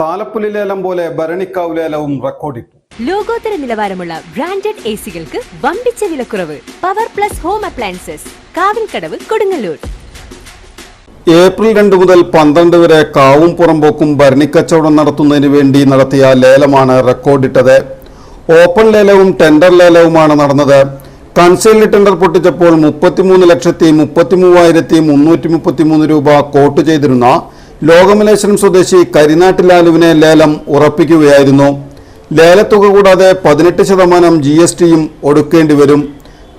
താലപ്പൊലി ലേലം പോലെ ഭരണിക്കാവ് ലേലവും റെക്കോർഡ് ഇട്ടു ലോകോത്തര നിലവാരമുള്ള ബ്രാൻഡഡ് എ സികൾക്ക് വമ്പിച്ച വിലക്കുറവ്. Power plus home appliances Kavilkadavu Kodungallur. April രണ്ട് മുതൽ പന്ത്രണ്ട് വരെ കാവും പുറമ്പോക്കും ഭരണിക്കച്ചവടം നടത്തുന്നതിന് വേണ്ടി നടത്തിയ ലേലമാണ് റെക്കോർഡിട്ടത്. ഓപ്പൺ ലേലവും ടെൻഡർ ലേലവുമാണ് നടന്നത്. കൺസൈലി ടെൻഡർ പൊട്ടിച്ചപ്പോൾ മുപ്പത്തിമൂന്ന് ലക്ഷത്തി മുപ്പത്തിമൂവായിരത്തി മുന്നൂറ്റി മുപ്പത്തിമൂന്ന് രൂപ കോട്ട് ചെയ്തിരുന്ന ലോകമലേശ്വരം സ്വദേശി കരിനാട്ട് ലാലുവിനെ ലേലം ഉറപ്പിക്കുകയായിരുന്നു. ലേലത്തുക കൂടാതെ പതിനെട്ട് ശതമാനം ജി എസ് ടിയും ഒടുക്കേണ്ടി വരും.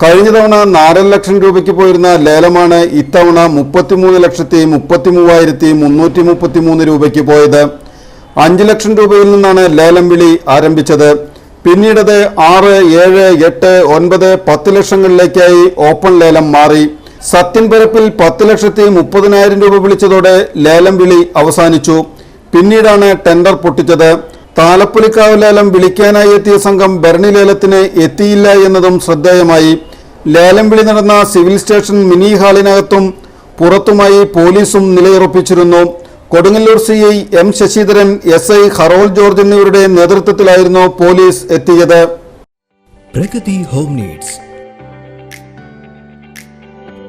കഴിഞ്ഞ തവണ നാലര ലക്ഷം രൂപയ്ക്ക് പോയിരുന്ന ലേലമാണ് ഇത്തവണ മുപ്പത്തിമൂന്ന് ലക്ഷത്തി മുപ്പത്തി മൂവായിരത്തി മുന്നൂറ്റി മുപ്പത്തിമൂന്ന് രൂപയ്ക്ക് പോയത്. അഞ്ച് ലക്ഷം രൂപയിൽ നിന്നാണ് ലേലം വിളി ആരംഭിച്ചത്. പിന്നീടത് ആറ് ഏഴ് എട്ട് ഒൻപത് പത്ത് ലക്ഷങ്ങളിലേക്കായി ഓപ്പൺ ലേലം മാറി. സത്യൻ പരപ്പിൽ പത്ത് ലക്ഷത്തി മുപ്പതിനായിരം രൂപ വിളിച്ചതോടെ ലേലം വിളി അവസാനിച്ചു. പിന്നീടാണ് ടെൻഡർ പൊട്ടിച്ചത്. താലപ്പൊലിക്കാവ് ലേലം വിളിക്കാനായി എത്തിയ സംഘം ഭരണി ലേലത്തിന് എത്തിയില്ല എന്നതും ശ്രദ്ധേയമായി. ലേലം വിളി നടന്ന സിവിൽ സ്റ്റേഷൻ മിനി ഹാളിനകത്തും പുറത്തുമായി പോലീസും നിലയുറപ്പിച്ചിരുന്നു. Kodungallur C I M Sasidharan S I Harold George എന്നിവരുടെ നേതൃത്വത്തിലായിരുന്നു പോലീസ് എത്തിയത്. Pragati home needs.